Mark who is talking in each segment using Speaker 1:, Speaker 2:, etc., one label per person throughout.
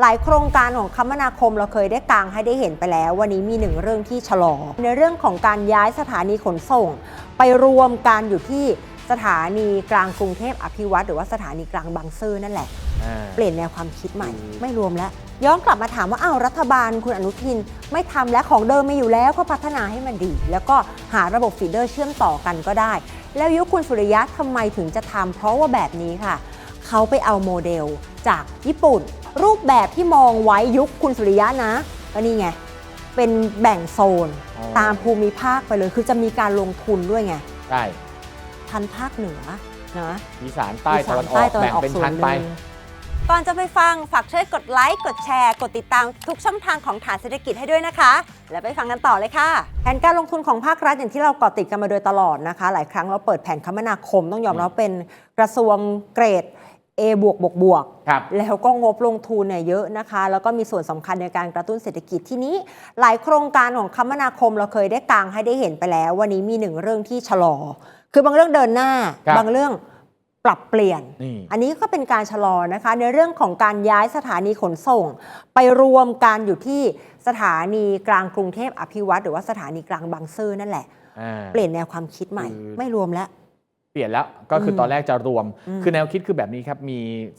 Speaker 1: หลายโครงการของคมนาคมเราเคยได้กางให้ได้เห็นไปแล้ว วันนี้มีหนึ่งเรื่องที่ชะลอ ในเรื่องของการย้ายสถานีขนส่ง ไปรวมกันอยู่ที่สถานีกลางกรุงเทพอภิวัตรหรือว่าสถานีกลางบางซื่อนั่นแหละ
Speaker 2: อ่า
Speaker 1: เปลี่ยนแนวความคิดใหม่
Speaker 2: อืม
Speaker 1: ไม่รวมแล้ว ย้อนกลับมาถามว่าอ้าวรัฐบาลคุณอนุทินไม่ทำแล้วของเดิมมีอยู่แล้วก็พัฒนาให้มันดี แล้วก็หาระบบฟีเดอร์เชื่อมต่อกันก็ได้ แล้วยุคคุณสุริยะทำไมถึงจะทำเพราะว่าแบบนี้ค่ะเขาไปเอาโมเดลจากญี่ปุ่น รูปแบบที่มองไว้ยุคคุณสุริยะนะก็นี่ไง เป็นแบ่งโซน
Speaker 2: อ๋อ
Speaker 1: ตามภูมิภาคไปเลย คือจะมีการลงทุนด้วยไง
Speaker 2: ใช่
Speaker 1: ทันภาคเหนือนะ
Speaker 2: อีสานใต้ตะวันออ
Speaker 1: ใต้
Speaker 2: ก
Speaker 1: ตะวัน
Speaker 2: แบ่ง
Speaker 1: ออก
Speaker 2: เป็น
Speaker 1: ส่ว
Speaker 2: ชั้
Speaker 1: น
Speaker 2: น
Speaker 1: ห
Speaker 2: ไป
Speaker 1: นึ่งก่อนจะไปฟัง ฝากช่วยกดไลค์ กดแชร์ กดติดตามทุกช่องทางของฐานเศรษฐกิจให้ด้วยนะคะ แล้วไปฟังกันต่อเลยค่ะ แผนการลงทุนของภาครัฐอย่างที่เราเกาะติดกันมาโดยตลอดนะคะ หลายครั้งเราเปิดแผนคมนาคมต้องยอมรับว่าเป็นกระทรวงเกรด A บวกบวกบวก
Speaker 2: ครับ
Speaker 1: แล้วก็งบลงทุนเนี่ยเยอะนะคะ แล้วก็มีส่วนสำคัญในการกระตุ้นเศรษฐกิจที่นี้ หลายโครงการของคมนาคมเราเคยได้กางให้ได้เห็นไปแล้ว วันนี้มีหนึ่งเรื่องที่ชะลอ คือบางเรื่องเดินหน้า
Speaker 2: ครับ
Speaker 1: บางเรื่องปรับเปลี่ยน
Speaker 2: นี่
Speaker 1: อันนี้ก็เป็นการชะลอนะคะ ในเรื่องของการย้ายสถานีขนส่ง ไปรวมกันอยู่ที่สถานีกลางกรุงเทพอภิวัตรหรือว่าสถานีกลางบางซื่อนั่นแหละ
Speaker 2: อ่า
Speaker 1: เปลี่ยนแนวความคิดใหม่
Speaker 2: คือ
Speaker 1: ไม่รวมแล้ว
Speaker 2: เปลี่ยนแล้วก็คืออ
Speaker 1: ม
Speaker 2: ตอนแรกจะรวม
Speaker 1: อืม
Speaker 2: คือแนวคิดคือแบบนี้ครับ มี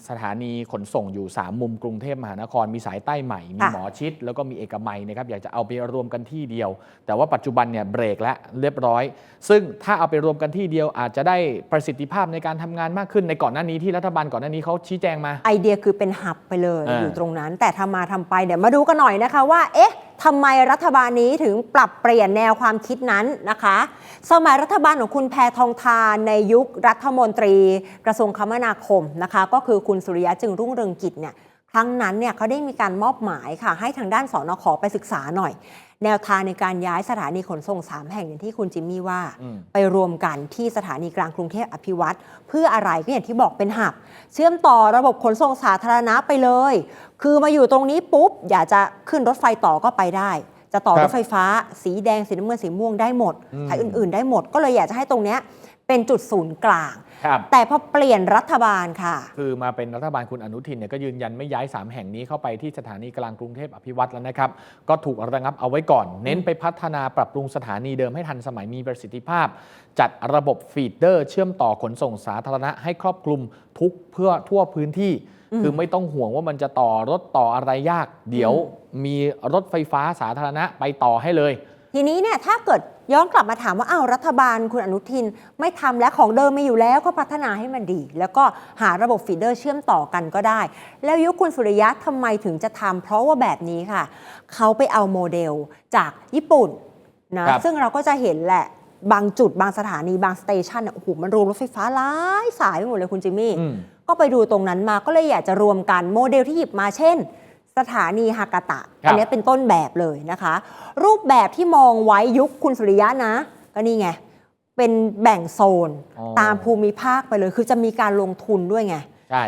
Speaker 2: สถานีขนส่งอยู่ 3 มุมกรุงเทพมหานคร มีสายใต้ใหม่ มี
Speaker 1: ค่ะ
Speaker 2: หมอชิด แล้วก็มีเอกมัยนะครับอยากจะเอาไปรวมกันที่เดียว แต่ว่าปัจจุบันเนี่ยเบรกแล้วเรียบร้อย ซึ่งถ้าเอาไปรวมกันที่เดียว อาจจะได้ประสิทธิภาพในการทำงานมากขึ้นในก่อนหน้านี้ที่รัฐบาลก่อนหน้านี้เขาชี้แจงมา
Speaker 1: ไอเดียคือเป็นหับไปเลย
Speaker 2: อ่า
Speaker 1: อยู่ตรงนั้น แต่ทำมาทำไปเดี๋ยวมาดูกันหน่อยนะคะว่าเอ๊ะ ทำไมรัฐบาลนี้ถึงปรับเปลี่ยนแนวความคิดนั้นนะคะ สมัยรัฐบาลของคุณแพทองทานในยุครัฐมนตรี กระทรวงคมนาคมนะคะ ก็คือคุณสุริยะจึงรุ่งเรืองกิจเนี่ย ครั้งนั้นเนี่ยเขาได้มีการมอบหมายค่ะ ให้ทางด้านสอนขไปศึกษาหน่อย แนวทางในการย้ายสถานีขนส่งสามแห่งอย่างที่คุณจิมมี่ว่า
Speaker 2: อืม
Speaker 1: ไปรวมกันที่สถานีกลางกรุงเทพอภิวัตรเพื่ออะไรก็อย่างที่บอกเป็นหับ เชื่อมต่อระบบขนส่งสาธารณะไปเลย คือมาอยู่ตรงนี้ปุ๊บ อยากจะขึ้นรถไฟต่อก็ไปได้จะต่อ
Speaker 2: ครั
Speaker 1: ร
Speaker 2: บ
Speaker 1: ถไฟฟ้า สีแดงสีน้ำเงินสีม่วงได้หมด
Speaker 2: อืม
Speaker 1: สายอื่น ๆ ได้หมดก็เลยอยากจะให้ตรงเนี้ย เป็นจุดศูนย์กลาง
Speaker 2: ครับ
Speaker 1: แต่พอเปลี่ยนรัฐบาลค่ะ
Speaker 2: คือมาเป็นรัฐบาลคุณอนุทินเนี่ยก็ยืนยันไม่ย้าย 3 แห่งนี้เข้าไปที่สถานีกลางกรุงเทพอภิวัตรแล้วนะครับ ก็ถูกระงับเอาไว้ก่อน เน้นไปพัฒนาปรับปรุงสถานีเดิมให้ทันสมัยมีประสิทธิภาพ จัดระบบฟีดเดอร์ เชื่อมต่อขนส่งสาธารณะให้ครอบคลุมทุกเพื่อทั่วพื้นที่
Speaker 1: อืม
Speaker 2: คือไม่ต้องห่วงว่ามันจะต่อรถต่ออะไรยาก เดี๋ยวมีรถไฟฟ้าสาธารณะไปต่อให้เลย
Speaker 1: ทีนี้เนี่ยถ้าเกิดย้อนกลับมาถามว่าอ้าวรัฐบาลคุณอนุทินไม่ทำแล้วของเดิมมีอยู่แล้วก็พัฒนาให้มันดี แล้วก็หาระบบฟีเดอร์เชื่อมต่อกันก็ได้ แล้วยุคคุณสุริยะทำไมถึงจะทำเพราะว่าแบบนี้ค่ะ เขาไปเอาโมเดลจากญี่ปุ่นนะครับซึ่งเราก็จะเห็นแหละบางจุดบางสถานีบางสเตชันเนี่ยโอ้โหมันรวมรถไฟฟ้าหลายสายไปหมดเลยคุณจิมมี่
Speaker 2: อืม
Speaker 1: ก็ไปดูตรงนั้นมาก็เลยอยากจะรวมกันโมเดลที่หยิบมาเช่น สถานีฮากาตะ
Speaker 2: ครับ
Speaker 1: อันนี้เป็นต้นแบบเลยนะคะ รูปแบบที่มองไว้ยุคคุณสุริยะนะ ก็นี่ไง เป็นแบ่งโซน
Speaker 2: อ๋อ
Speaker 1: ตามภูมิภาคไปเลย คือจะมีการลงทุนด้วยไง
Speaker 2: ใช่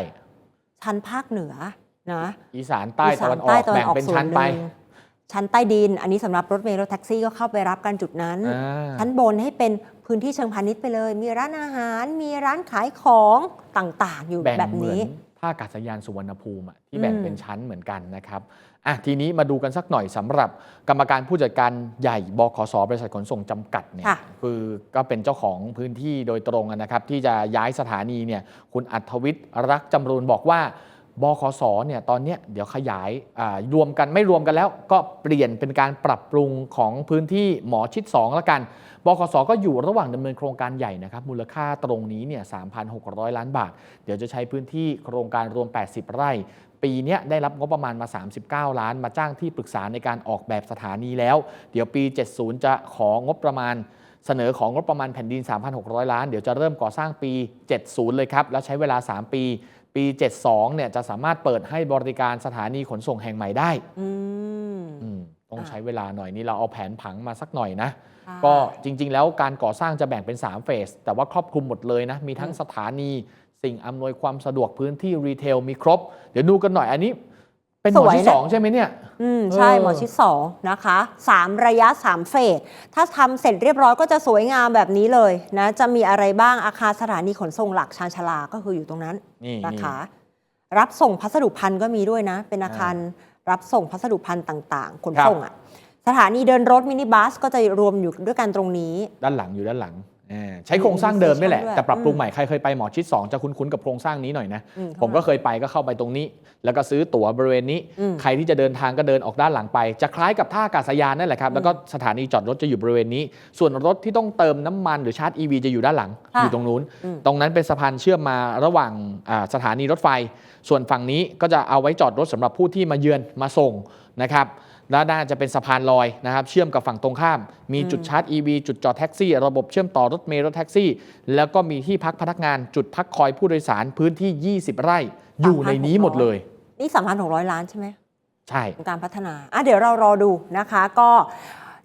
Speaker 1: ชั้นภาคเหนือนะ
Speaker 2: อีสานใต้ตะวันออก
Speaker 1: ใต้ตะวัน
Speaker 2: แบ่ง
Speaker 1: ออก
Speaker 2: เป็น
Speaker 1: ส่ว
Speaker 2: ชั้
Speaker 1: น
Speaker 2: น
Speaker 1: ห
Speaker 2: ไป
Speaker 1: นึ่งชั้นใต้ดิน อันนี้สำหรับรถเมล์รถแท็กซี่ก็เข้าไปรับกันจุดนั้น
Speaker 2: อ่า
Speaker 1: ชั้นบนให้เป็นพื้นที่เชิงพาณิชย์ไปเลย มีร้านอาหารมีร้านขายของต่างๆ อยู่
Speaker 2: แบ่ง
Speaker 1: แบบ
Speaker 2: เหมือน
Speaker 1: นี้
Speaker 2: ท่าอากาศยานสุวรรณภูมิอะที่แบ่ง
Speaker 1: อืม
Speaker 2: เป็นชั้นเหมือนกันนะครับอะทีนี้มาดูกันสักหน่อยสำหรับกรรมการผู้จัดการใหญ่บขสบริษัทขนส่งจำกัดเนี่ย
Speaker 1: ค่ะ
Speaker 2: คือก็เป็นเจ้าของพื้นที่โดยตรงอะนะครับ ที่จะย้ายสถานีเนี่ยคุณอัธวิทย์รักจำรูนบอกว่า บขสเนี่ยตอนนี้เดี๋ยวขยายรวมกันไม่รวมกันแล้ว ก็เปลี่ยนเป็นการปรับปรุงของพื้นที่หมอชิด2แล้วกันบขสก็อยู่ระหว่างดำเนินโครงการใหญ่นะครับมูลค่าตรงนี้เนี่ย3,600 ล้านบาท เดี๋ยวจะใช้พื้นที่โครงการรวม 80 ไร่ ปีนี้ได้รับงบประมาณมา 39 ล้าน มาจ้างที่ปรึกษาในการออกแบบสถานีแล้ว เดี๋ยวปี 70 จะของบประมาณเสนอของงบประมาณแผ่นดิน 3,600 ล้าน เดี๋ยวจะเริ่มก่อสร้างปี 70 เลยครับ แล้วใช้เวลา 3 ปี ปี 72 เนี่ยจะสามารถเปิดให้บริการสถานีขนส่งแห่งใหม่ได้
Speaker 1: อืม
Speaker 2: อืมต้อง
Speaker 1: อ่า
Speaker 2: ใช้เวลาหน่อยนี่เราเอาแผนผังมาสักหน่อยนะ
Speaker 1: ค่ะ
Speaker 2: ก็จริง ๆ แล้วการก่อสร้างจะแบ่งเป็น 3 เฟส แต่ว่าครอบคลุมหมดเลยนะ มีทั้ง
Speaker 1: อืม
Speaker 2: สถานี สิ่งอำนวยความสะดวกพื้นที่รีเทลมีครบ เดี๋ยวดูกันหน่อยอันนี้ เป็นหมวดที่2ใช่ไหมเนี่ย
Speaker 1: อืมใช่
Speaker 2: เออ
Speaker 1: หมอชิด2นะคะ3ระยะ3เฟส ถ้าทำเสร็จเรียบร้อยก็จะสวยงามแบบนี้เลยนะจะมีอะไรบ้างอาคารสถานีขนส่งหลักชานชาลาก็คืออยู่ตรงนั้น
Speaker 2: นี่
Speaker 1: นะคะ รับส่งพัสดุพันธุ์ก็มีด้วยนะ เป็นอาคารรับส่งพัสดุพันธุ์ต่างๆ ขนส่งอะสถานีเดินรถมินิบัสก็จะรวมอยู่ด้วยกันตรงนี้
Speaker 2: ด้านหลังอยู่ด้านหลังเออ ใช้โครงสร้างเดิมนี่แหละ
Speaker 1: ด้วย
Speaker 2: แต่ปรับปรุงใหม่ ใครเคยไปหมอชิด 2 จะคุ้นๆกับโครงสร้างนี้หน่อยนะ
Speaker 1: อืม
Speaker 2: ผมก็เคยไปก็เข้าไปตรงนี้ แล้วก็ซื้อตั๋วบริเวณนี้
Speaker 1: อืม
Speaker 2: ใครที่จะเดินทางก็เดินออกด้านหลังไป จะคล้ายกับท่าอากาศยานนั่นแหละครับ แล้วก็สถานีจอดรถจะอยู่บริเวณนี้ ส่วนรถที่ต้องเติมน้ำมันหรือชาร์จ EV จะอยู่ด้านหลัง
Speaker 1: ค่ะ
Speaker 2: อยู่ตรงนู้น
Speaker 1: อืม
Speaker 2: ตรงนั้นเป็นสะพานเชื่อมมาระหว่างอ่าสถานีรถไฟ ส่วนฝั่งนี้ก็จะเอาไว้จอดรถสำหรับผู้ที่มาเยือนมาส่งนะครับ แล้วน่าจะเป็นสะพานลอยนะครับ เชื่อมกับฝั่งตรงข้าม มีจุดชาร์จ EV จุดจอดแท็กซี่ ระบบเชื่อมต่อรถเมล์รถแท็กซี่ แล้วก็มีที่พักพนักงานจุดพักคอยผู้โดยสารพื้นที่ 20 ไร่ อยู่ในนี้หมดเลย
Speaker 1: นี่สามพันหกร้อยล้านใช่ไหม
Speaker 2: ใช่
Speaker 1: ของการพัฒนาอะเดี๋ยวเรารอดูนะคะ ก็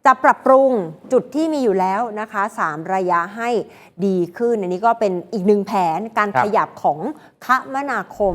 Speaker 1: จะปรับปรุงจุดที่มีอยู่แล้วนะคะ 3 ระยะให้ดีขึ้น อันนี้ก็เป็นอีกหนึ่งแผนการ
Speaker 2: ครับ
Speaker 1: ขยับของคมนาคม